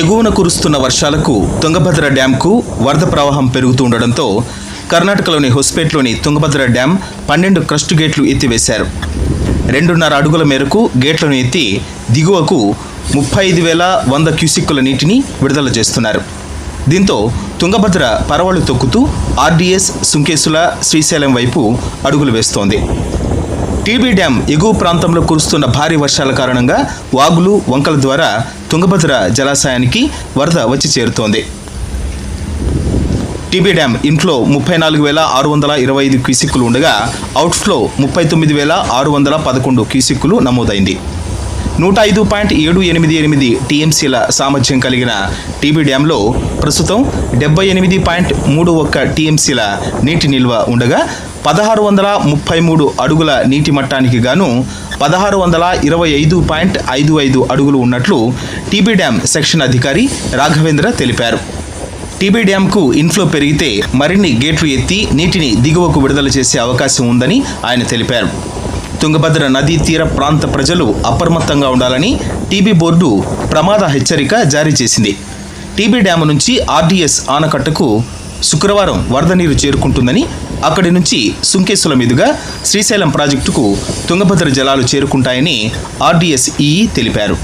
ఎగువన కురుస్తున్న వర్షాలకు తుంగభద్ర డ్యాంకు వరద ప్రవాహం పెరుగుతుండటంతో కర్ణాటకలోని హొస్పేట్లోని తుంగభద్ర డ్యాం పన్నెండు క్రస్ట్ గేట్లు ఎత్తివేశారు. రెండున్నర అడుగుల మేరకు గేట్లను ఎత్తి దిగువకు ముప్పై ఐదు వేల వంద క్యూసిక్కుల నీటిని విడుదల చేస్తున్నారు. దీంతో తుంగభద్ర పరవళ్ళు తొక్కుతూ ఆర్డీఎస్ సుంకేసుల శ్రీశైలం వైపు అడుగులు వేస్తోంది. టీబీ డ్యాం ఎగువ ప్రాంతంలో కురుస్తున్న భారీ వర్షాల కారణంగా వాగులు వంకల ద్వారా తుంగభద్ర జలాశయానికి వరద వచ్చి చేరుతోంది. టీబీ డ్యాం ఇన్ఫ్లో ముప్పై నాలుగు వేల ఆరు వందల ఇరవై ఐదు క్యూసిక్కులు ఉండగా అవుట్ఫ్లో ముప్పై తొమ్మిది వేల ఆరు వందల పదకొండు క్యూసిక్కులు నమోదైంది. నూట ఐదు పాయింట్ ఏడు ఎనిమిది ఎనిమిది టీఎంసీల సామర్థ్యం కలిగిన టీబీ డ్యాంలో ప్రస్తుతం డెబ్బై ఎనిమిది పాయింట్ మూడు ఒక్క టీఎంసీల నీటి నిల్వ ఉండగా పదహారు వందల ముప్పై మూడు అడుగుల నీటి మట్టానికి గాను పదహారు వందల ఇరవై ఐదు పాయింట్ ఐదు ఐదు అడుగులు ఉన్నట్లు టీబీ డ్యాం సెక్షన్ అధికారి రాఘవేంద్ర తెలిపారు. టీబీ డ్యాంకు ఇన్ఫ్లో పెరిగితే మరిన్ని గేట్లు ఎత్తి నీటిని దిగువకు విడుదల చేసే అవకాశం ఉందని ఆయన తెలిపారు. తుంగభద్ర నదీ తీర ప్రాంత ప్రజలు అప్రమత్తంగా ఉండాలని టీబీ బోర్డు ప్రమాద హెచ్చరిక జారీ చేసింది. టీబీ డ్యాము నుంచి ఆర్డీఎస్ ఆనకట్టకు శుక్రవారం వరద నీరు చేరుకుంటుందని అక్కడి నుంచి సుంకేసుల మీదుగా శ్రీశైలం ప్రాజెక్టుకు తుంగభద్ర జలాలు చేరుకుంటాయని ఆర్డీఎస్ తెలిపారు.